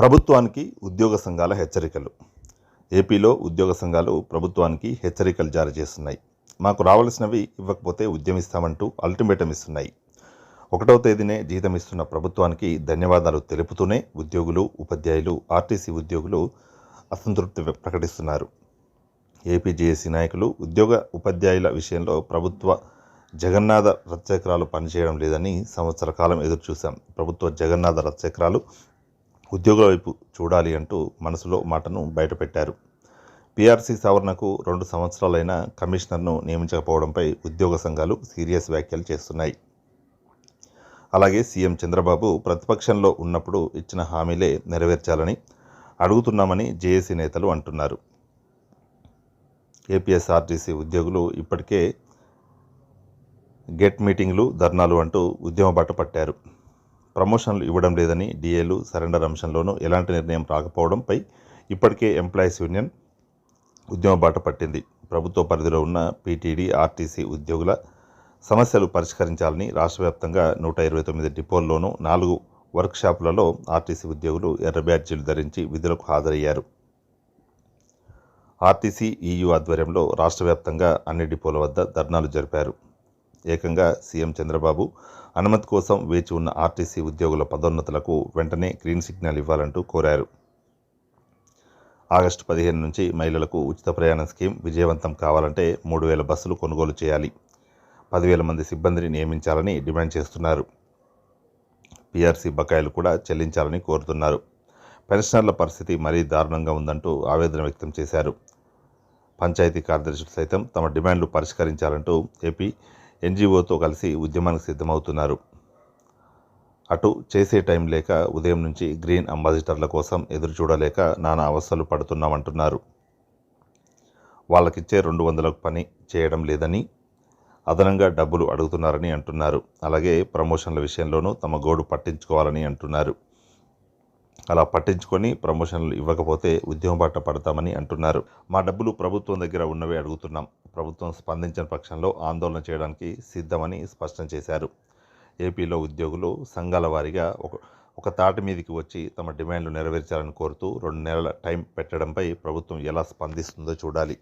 ప్రభుత్వానికి ఉద్యోగ సంఘాల హెచ్చరికలు. ఏపీలో ఉద్యోగ సంఘాలు ప్రభుత్వానికి హెచ్చరికలు జారీ చేస్తున్నాయి. మాకు రావాల్సినవి ఇవ్వకపోతే ఉద్యమిస్తామంటూ అల్టిమేటం ఇస్తున్నాయి. ఒకటవ తేదీనే జీతం ఇస్తున్న ప్రభుత్వానికి ధన్యవాదాలు తెలుపుతూనే ఉద్యోగులు ఉపాధ్యాయులు ఆర్టీసీ ఉద్యోగులు అసంతృప్తి ప్రకటిస్తున్నారు. ఏపీజేఏసీ నాయకులు ఉద్యోగ ఉపాధ్యాయుల విషయంలో ప్రభుత్వ జగన్నాథ రథచక్రాలు పనిచేయడం లేదని సంవత్సర కాలం ఎదురు చూశాం ప్రభుత్వ జగన్నాథ రథచక్రాలు ఉద్యోగుల వైపు చూడాలి అంటూ మనసులో మాటను బయటపెట్టారు. పీఆర్సీ సవరణకు రెండు సంవత్సరాలైన కమిషనర్ను నియమించకపోవడంపై ఉద్యోగ సంఘాలు సీరియస్ వ్యాఖ్యలు చేస్తున్నాయి. అలాగే సీఎం చంద్రబాబు ప్రతిపక్షంలో ఉన్నప్పుడు ఇచ్చిన హామీలే నెరవేర్చాలని అడుగుతున్నామని జేఏసీ నేతలు అంటున్నారు. ఏపీఎస్ఆర్టీసీ ఉద్యోగులు ఇప్పటికే గెట్ మీటింగ్లు ధర్నాలు అంటూ ఉద్యమ బాట పట్టారు. ప్రమోషన్లు ఇవ్వడం లేదని డిఏలు సరెండర్ అంశంలోనూ ఎలాంటి నిర్ణయం రాకపోవడంపై ఇప్పటికే ఎంప్లాయీస్ యూనియన్ ఉద్యమ బాట పట్టింది. ప్రభుత్వ పరిధిలో ఉన్న పీటీడీ ఆర్టీసీ ఉద్యోగుల సమస్యలు పరిష్కరించాలని రాష్ట్ర వ్యాప్తంగా నూట ఇరవై తొమ్మిది డిపోల్లోనూ నాలుగు వర్క్షాపులలో ఆర్టీసీ ఉద్యోగులు ఎర్ర బ్యాడ్జీలు ధరించి విధులకు హాజరయ్యారు. ఆర్టీసీ ఈయూ ఆధ్వర్యంలో రాష్ట్ర వ్యాప్తంగా అన్ని డిపోల వద్ద ధర్నాలు జరిపారు. ఏకంగా సీఎం చంద్రబాబు అనుమతి కోసం వేచి ఉన్న ఆర్టీసీ ఉద్యోగుల పదోన్నతులకు వెంటనే గ్రీన్ సిగ్నల్ ఇవ్వాలంటూ కోరారు. ఆగస్టు పదిహేను నుంచి మహిళలకు ఉచిత ప్రయాణ స్కీమ్ విజయవంతం కావాలంటే మూడు వేల బస్సులు కొనుగోలు చేయాలి. పదివేల మంది సిబ్బందిని నియమించాలని డిమాండ్ చేస్తున్నారు. పీఆర్సీ బకాయిలు కూడా చెల్లించాలని కోరుతున్నారు. పెన్షనర్ల పరిస్థితి మరీ దారుణంగా ఉందంటూ ఆవేదన వ్యక్తం చేశారు. పంచాయతీ కార్యదర్శులు సైతం తమ డిమాండ్లు పరిష్కరించాలంటూ ఏపీ ఎన్జీఓతో కలిసి ఉద్యమానికి సిద్ధమవుతున్నారు. అటు చేసే టైం లేక ఉదయం నుంచి గ్రీన్ అంబాసిడర్ల కోసం ఎదురు చూడలేక నానా అవస్థలు పడుతున్నామంటున్నారు. వాళ్ళకిచ్చే రెండు వందలకు పని చేయడం లేదని అదనంగా డబ్బులు అడుగుతున్నారని అంటున్నారు. అలాగే ప్రమోషన్ల విషయంలోనూ తమ గోడు పట్టించుకోవాలని అంటున్నారు. అలా పట్టించుకొని ప్రమోషన్లు ఇవ్వకపోతే ఉద్యమ బాట పడతామని అంటున్నారు. మా డబ్బులు ప్రభుత్వం దగ్గర ఉన్నవే అడుగుతున్నాం. ప్రభుత్వం స్పందించిన పక్షంలో ఆందోళన చేయడానికి సిద్ధమని స్పష్టం చేశారు. ఏపీలో ఉద్యోగులు సంఘాల వారీగా ఒక ఒక తాటి మీదకి వచ్చి తమ డిమాండ్లు నెరవేర్చాలని కోరుతూ రెండు నెలల టైం పెట్టడంపై ప్రభుత్వం ఎలా స్పందిస్తుందో చూడాలి.